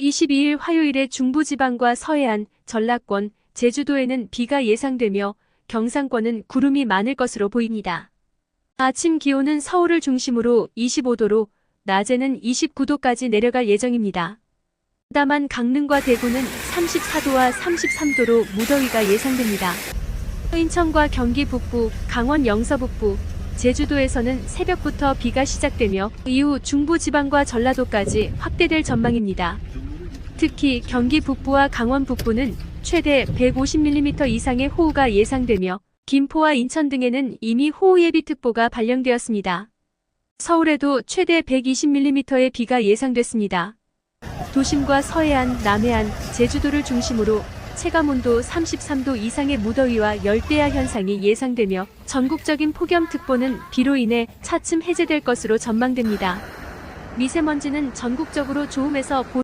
22일 화요일에 중부지방과 서해안, 전라권, 제주도에는 비가 예상되며 경상권은 구름이 많을 것으로 보입니다. 아침 기온은 서울을 중심으로 25도로 낮에는 29도까지 내려갈 예정입니다. 다만 강릉과 대구는 34도와 33도로 무더위가 예상됩니다. 인천과 경기 북부, 강원 영서 북부, 제주도에서는 새벽부터 비가 시작되며 이후 중부지방과 전라도까지 확대될 전망입니다. 특히 경기 북부와 강원 북부는 최대 150mm 이상의 호우가 예상되며 김포와 인천 등에는 이미 호우 예비특보가 발령되었습니다. 서울에도 최대 120mm의 비가 예상됐습니다. 도심과 서해안, 남해안, 제주도를 중심으로 체감온도 33도 이상의 무더위와 열대야 현상이 예상되며 전국적인 폭염특보는 비로 인해 차츰 해제될 것으로 전망됩니다. 미세먼지는 전국적으로 좋음에서 보